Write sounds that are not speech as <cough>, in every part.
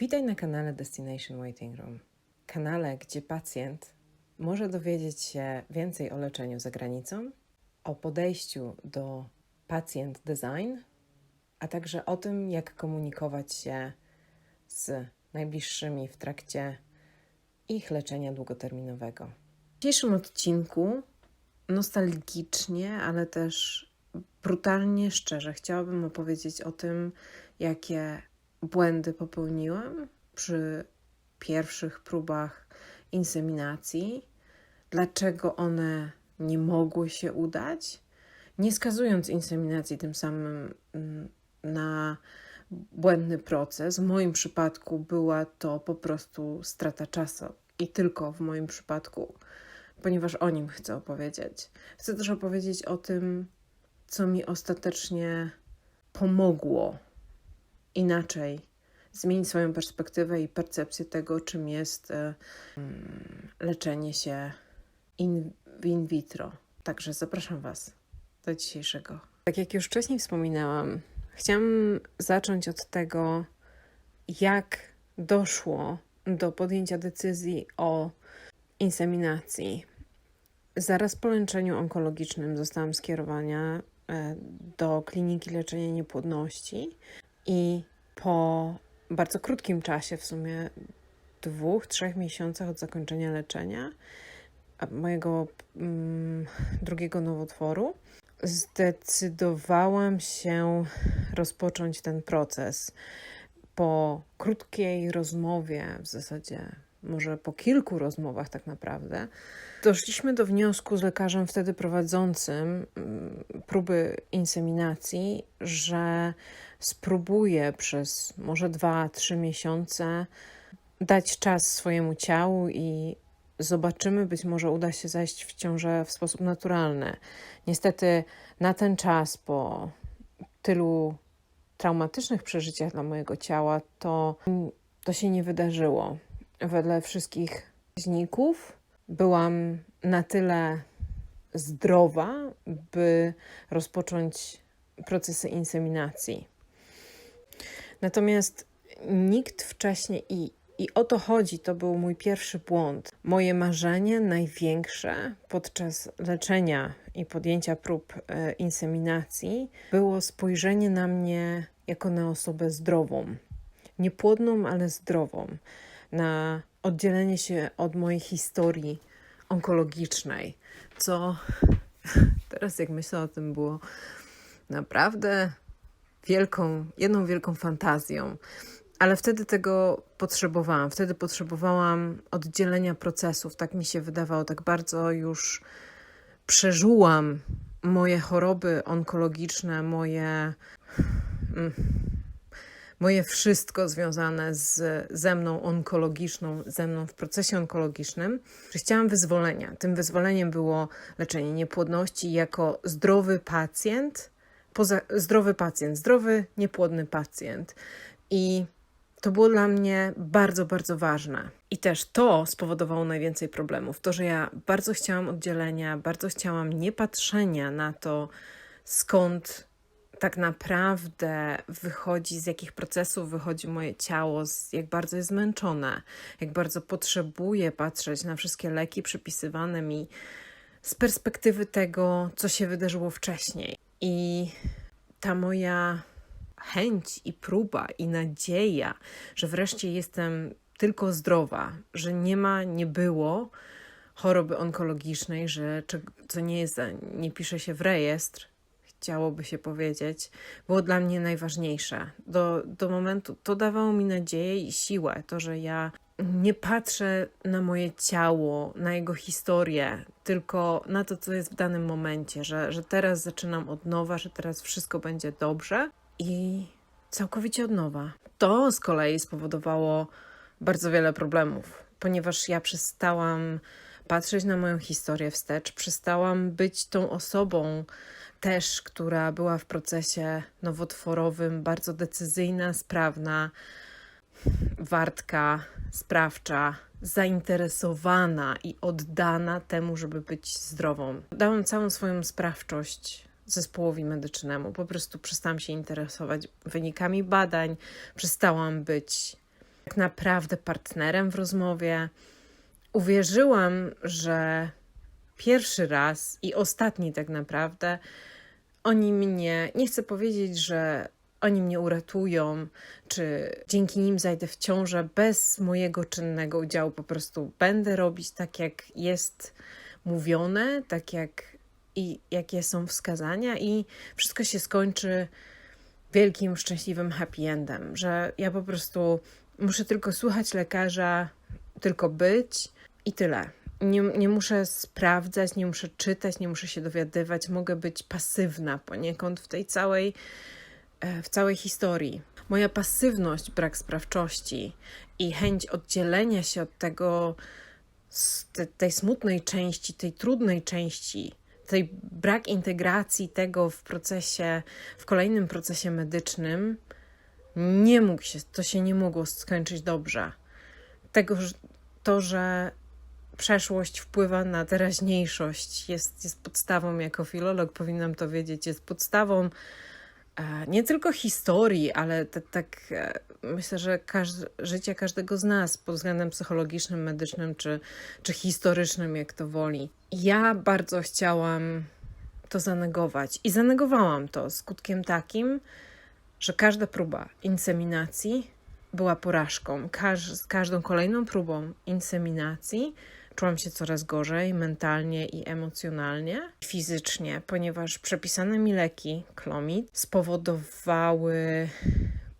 Witaj na kanale Destination Waiting Room. Kanale, gdzie pacjent może dowiedzieć się więcej o leczeniu za granicą, o podejściu do pacjent design, a także o tym, jak komunikować się z najbliższymi w trakcie ich leczenia długoterminowego. W dzisiejszym odcinku nostalgicznie, ale też brutalnie szczerze chciałabym opowiedzieć o tym, jakie błędy popełniłam przy pierwszych próbach inseminacji, dlaczego one nie mogły się udać, nie skazując inseminacji tym samym mm, na błędny proces. W moim przypadku była to po prostu strata czasu i tylko w moim przypadku, ponieważ o nim chcę opowiedzieć. Chcę też opowiedzieć o tym, co mi ostatecznie pomogło inaczej zmienić swoją perspektywę i percepcję tego, czym jest e, mm, leczenie się in, in vitro. Także zapraszam Was do dzisiejszego. Tak jak już wcześniej wspominałam, chciałam zacząć od tego, jak doszło do podjęcia decyzji o inseminacji. Zaraz po leczeniu onkologicznym zostałam skierowana e, do kliniki leczenia niepłodności i po bardzo krótkim czasie, w sumie dwóch, trzech miesiącach od zakończenia leczenia mojego mm, drugiego nowotworu, zdecydowałam się rozpocząć ten proces. Po krótkiej rozmowie, w zasadzie może po kilku rozmowach tak naprawdę, doszliśmy do wniosku z lekarzem wtedy prowadzącym mm, próby inseminacji, że spróbuję przez może dwa, trzy miesiące dać czas swojemu ciału i zobaczymy, być może uda się zajść w ciążę w sposób naturalny. Niestety na ten czas, po tylu traumatycznych przeżyciach dla mojego ciała, to, to się nie wydarzyło. Wedle wszystkich wskaźników byłam na tyle zdrowa, by rozpocząć procesy inseminacji. Natomiast nikt wcześniej i, i o to chodzi, to był mój pierwszy błąd. Moje marzenie największe podczas leczenia i podjęcia prób e, inseminacji było spojrzenie na mnie jako na osobę zdrową. Niepłodną, ale zdrową. Na oddzielenie się od mojej historii onkologicznej, co <laughs> teraz jak myślę o tym było naprawdę wielką, jedną wielką fantazją. Ale wtedy tego potrzebowałam. Wtedy potrzebowałam oddzielenia procesów. Tak mi się wydawało, tak bardzo już przeżyłam moje choroby onkologiczne, moje. Moje wszystko związane z, ze mną onkologiczną, ze mną w procesie onkologicznym, że chciałam wyzwolenia. Tym wyzwoleniem było leczenie niepłodności jako zdrowy pacjent, poza, zdrowy pacjent, zdrowy, niepłodny pacjent. I to było dla mnie bardzo, bardzo ważne. I też to spowodowało najwięcej problemów. To, że ja bardzo chciałam oddzielenia, bardzo chciałam niepatrzenia na to, skąd tak naprawdę wychodzi, z jakich procesów wychodzi moje ciało, jak bardzo jest zmęczone, jak bardzo potrzebuję patrzeć na wszystkie leki przypisywane mi z perspektywy tego, co się wydarzyło wcześniej. I ta moja chęć i próba i nadzieja, że wreszcie jestem tylko zdrowa, że nie ma, nie było choroby onkologicznej, że co nie jest, nie pisze się w rejestr, chciałoby się powiedzieć, było dla mnie najważniejsze. Do, do momentu to dawało mi nadzieję i siłę, to, że ja nie patrzę na moje ciało, na jego historię, tylko na to, co jest w danym momencie, że, że teraz zaczynam od nowa, że teraz wszystko będzie dobrze i całkowicie od nowa. To z kolei spowodowało bardzo wiele problemów, ponieważ ja przestałam patrzeć na moją historię wstecz, przestałam być tą osobą też, która była w procesie nowotworowym bardzo decyzyjna, sprawna, wartka, sprawcza, zainteresowana i oddana temu, żeby być zdrową. Dałam całą swoją sprawczość zespołowi medycznemu. Po prostu przestałam się interesować wynikami badań, przestałam być tak naprawdę partnerem w rozmowie. Uwierzyłam, że pierwszy raz i ostatni tak naprawdę oni mnie, nie chcę powiedzieć, że oni mnie uratują, czy dzięki nim zajdę w ciążę bez mojego czynnego udziału. Po prostu będę robić tak, jak jest mówione, tak jak i jakie są wskazania, i wszystko się skończy wielkim, szczęśliwym happy endem, że ja po prostu muszę tylko słuchać lekarza, tylko być i tyle. Nie, nie muszę sprawdzać, nie muszę czytać, nie muszę się dowiadywać, mogę być pasywna poniekąd w tej całej, e, w całej historii. Moja pasywność, brak sprawczości i chęć oddzielenia się od tego, tej smutnej części, tej trudnej części, tej brak integracji tego w procesie, w kolejnym procesie medycznym, nie mógł się, to się nie mogło skończyć dobrze. Tego, to, że przeszłość wpływa na teraźniejszość, jest, jest podstawą, jako filolog powinnam to wiedzieć, jest podstawą e, nie tylko historii, ale tak e, myślę, że każde, życie każdego z nas pod względem psychologicznym, medycznym czy, czy historycznym, jak to woli. Ja bardzo chciałam to zanegować i zanegowałam to skutkiem takim, że każda próba inseminacji była porażką. Każ z każdą kolejną próbą inseminacji czułam się coraz gorzej mentalnie i emocjonalnie, fizycznie, ponieważ przepisane mi leki, klomid, spowodowały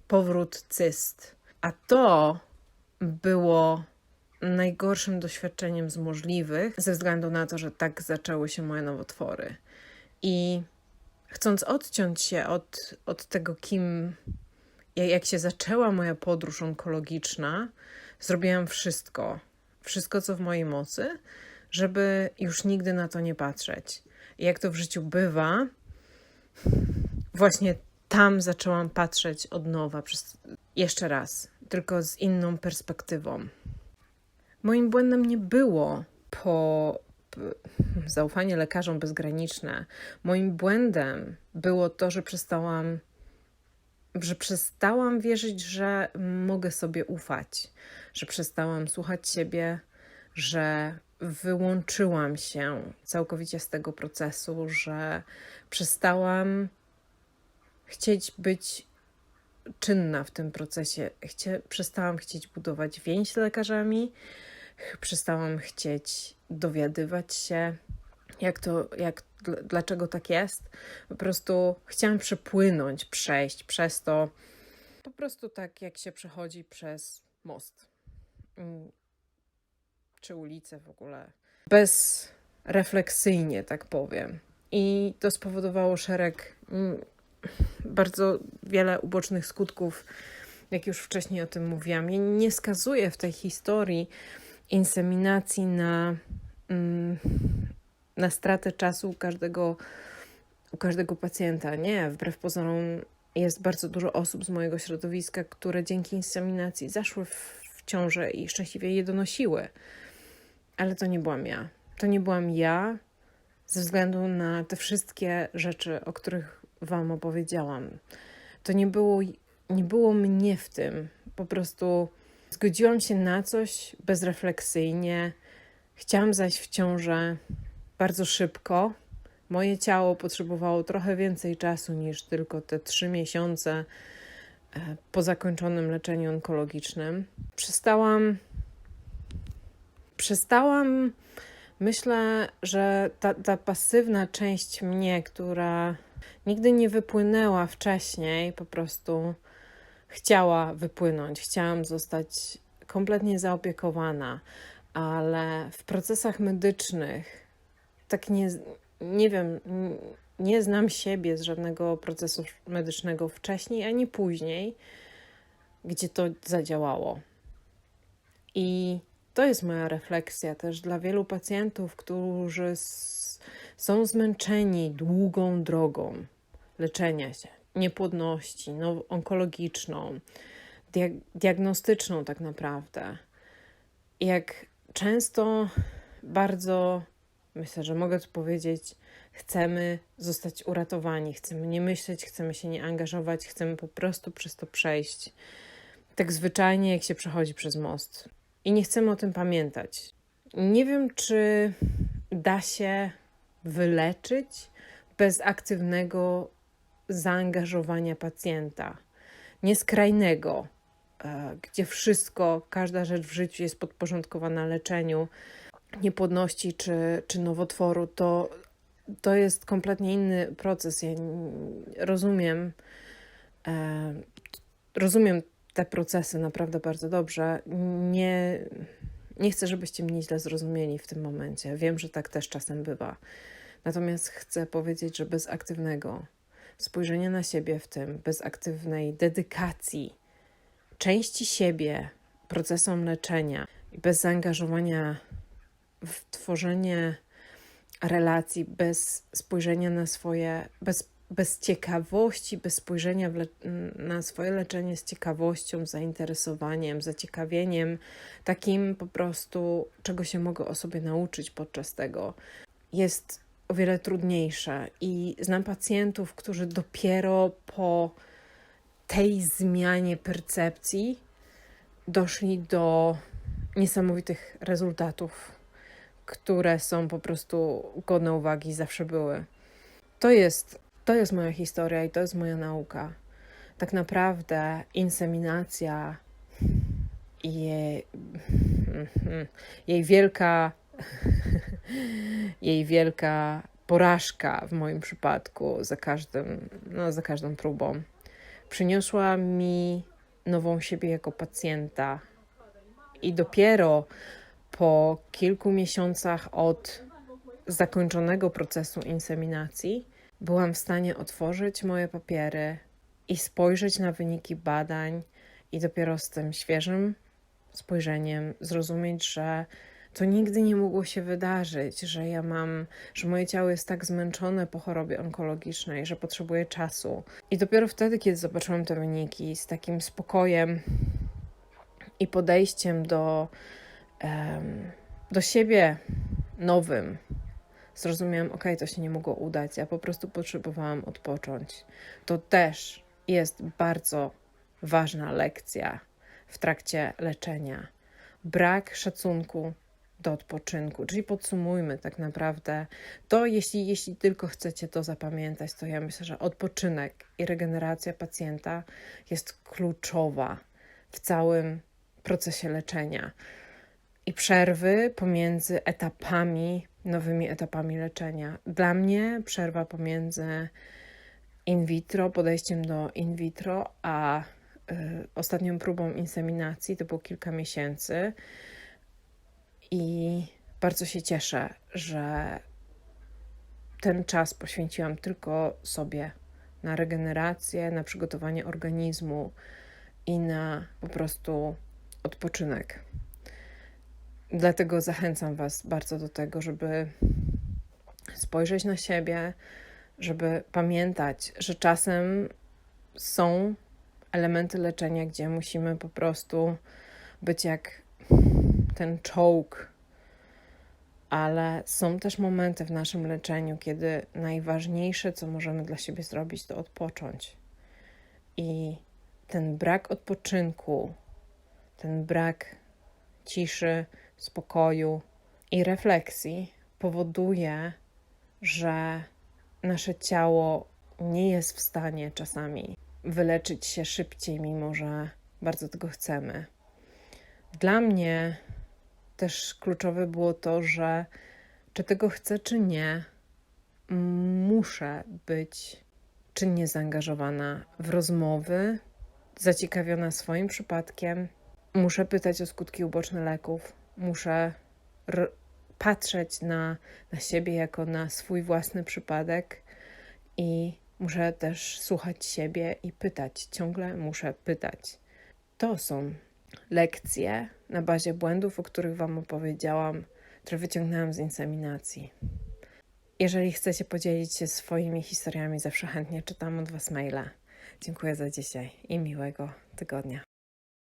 powrót cyst. A to było najgorszym doświadczeniem z możliwych, ze względu na to, że tak zaczęły się moje nowotwory. I chcąc odciąć się od, od tego, kim, jak się zaczęła moja podróż onkologiczna, zrobiłam wszystko, wszystko co w mojej mocy, żeby już nigdy na to nie patrzeć. I jak to w życiu bywa, właśnie tam zaczęłam patrzeć od nowa, przez, jeszcze raz, tylko z inną perspektywą. Moim błędem nie było po zaufanie lekarzom bezgraniczne. Moim błędem było to, że przestałam, że przestałam wierzyć, że mogę sobie ufać, że przestałam słuchać siebie, że wyłączyłam się całkowicie z tego procesu, że przestałam chcieć być czynna w tym procesie. Chcie, przestałam chcieć budować więź z lekarzami, przestałam chcieć dowiadywać się, jak to, jak, dlaczego tak jest. Po prostu chciałam przepłynąć, przejść przez to, po prostu tak jak się przechodzi przez most mm, czy ulicę w ogóle. Bezrefleksyjnie, tak powiem. I to spowodowało szereg mm, bardzo wiele ubocznych skutków, jak już wcześniej o tym mówiłam. Ja nie skazuję w tej historii inseminacji na, mm, na stratę czasu każdego, u każdego pacjenta. Nie, wbrew pozorom jest bardzo dużo osób z mojego środowiska, które dzięki inseminacji zaszły w, w ciążę i szczęśliwie je donosiły. Ale to nie byłam ja. To nie byłam ja ze względu na te wszystkie rzeczy, o których Wam opowiedziałam. To nie było, nie było mnie w tym. Po prostu zgodziłam się na coś bezrefleksyjnie. Chciałam zajść w ciążę bardzo szybko. Moje ciało potrzebowało trochę więcej czasu niż tylko te trzy miesiące e, po zakończonym leczeniu onkologicznym. Przestałam. Przestałam. Myślę, że ta, ta pasywna część mnie, która nigdy nie wypłynęła wcześniej, po prostu chciała wypłynąć, chciałam zostać kompletnie zaopiekowana, ale w procesach medycznych tak nie, nie wiem, nie znam siebie z żadnego procesu medycznego wcześniej ani później, gdzie to zadziałało. I to jest moja refleksja też dla wielu pacjentów, którzy są zmęczeni długą drogą leczenia się, niepłodności, no, onkologiczną, diag diagnostyczną tak naprawdę. Jak często bardzo, myślę, że mogę tu powiedzieć, chcemy zostać uratowani, chcemy nie myśleć, chcemy się nie angażować, chcemy po prostu przez to przejść. Tak zwyczajnie, jak się przechodzi przez most. I nie chcemy o tym pamiętać. Nie wiem, czy da się wyleczyć bez aktywnego zaangażowania pacjenta, nieskrajnego, e, gdzie wszystko, każda rzecz w życiu jest podporządkowana leczeniu niepłodności czy, czy nowotworu, to, to jest kompletnie inny proces. Ja rozumiem, e, rozumiem te procesy naprawdę bardzo dobrze. Nie, nie chcę, żebyście mnie źle zrozumieli w tym momencie. Wiem, że tak też czasem bywa. Natomiast chcę powiedzieć, że bez aktywnego spojrzenia na siebie w tym, bez aktywnej dedykacji części siebie procesom leczenia i bez zaangażowania w tworzenie relacji, bez spojrzenia na swoje, bez, bez ciekawości, bez spojrzenia le- na swoje leczenie z ciekawością, zainteresowaniem, zaciekawieniem, takim po prostu, czego się mogę o sobie nauczyć podczas tego, jest o wiele trudniejsze. I znam pacjentów, którzy dopiero po tej zmianie percepcji doszli do niesamowitych rezultatów, które są po prostu godne uwagi, zawsze były. To jest, to jest moja historia i to jest moja nauka. Tak naprawdę inseminacja i jej, jej wielka <laughs> jej wielka porażka w moim przypadku za każdym, no, za każdą próbą przyniosła mi nową siebie jako pacjenta. I dopiero po kilku miesiącach od zakończonego procesu inseminacji byłam w stanie otworzyć moje papiery i spojrzeć na wyniki badań, i dopiero z tym świeżym spojrzeniem zrozumieć, że to nigdy nie mogło się wydarzyć, że ja mam, że moje ciało jest tak zmęczone po chorobie onkologicznej, że potrzebuje czasu. I dopiero wtedy, kiedy zobaczyłam te wyniki z takim spokojem i podejściem do, do siebie nowym, zrozumiałam, ok, to się nie mogło udać, ja po prostu potrzebowałam odpocząć. To też jest bardzo ważna lekcja w trakcie leczenia. Brak szacunku do odpoczynku. Czyli podsumujmy tak naprawdę to, jeśli, jeśli tylko chcecie to zapamiętać, to ja myślę, że odpoczynek i regeneracja pacjenta jest kluczowa w całym procesie leczenia. I przerwy pomiędzy etapami, nowymi etapami leczenia. Dla mnie przerwa pomiędzy in vitro, podejściem do in vitro, a y, ostatnią próbą inseminacji to było kilka miesięcy. I bardzo się cieszę, że ten czas poświęciłam tylko sobie na regenerację, na przygotowanie organizmu i na po prostu odpoczynek. Dlatego zachęcam Was bardzo do tego, żeby spojrzeć na siebie, żeby pamiętać, że czasem są elementy leczenia, gdzie musimy po prostu być jak ten czołg, ale są też momenty w naszym leczeniu, kiedy najważniejsze, co możemy dla siebie zrobić, to odpocząć. I ten brak odpoczynku, ten brak ciszy, spokoju i refleksji powoduje, że nasze ciało nie jest w stanie czasami wyleczyć się szybciej, mimo że bardzo tego chcemy. Dla mnie też kluczowe było to, że czy tego chcę, czy nie, muszę być czynnie zaangażowana w rozmowy, zaciekawiona swoim przypadkiem. Muszę pytać o skutki uboczne leków, muszę patrzeć na, na siebie jako na swój własny przypadek i muszę też słuchać siebie i pytać. Ciągle muszę pytać. To są lekcje na bazie błędów, o których Wam opowiedziałam, które wyciągnęłam z inseminacji. Jeżeli chcecie podzielić się swoimi historiami, zawsze chętnie czytam od Was maila. Dziękuję za dzisiaj i miłego tygodnia.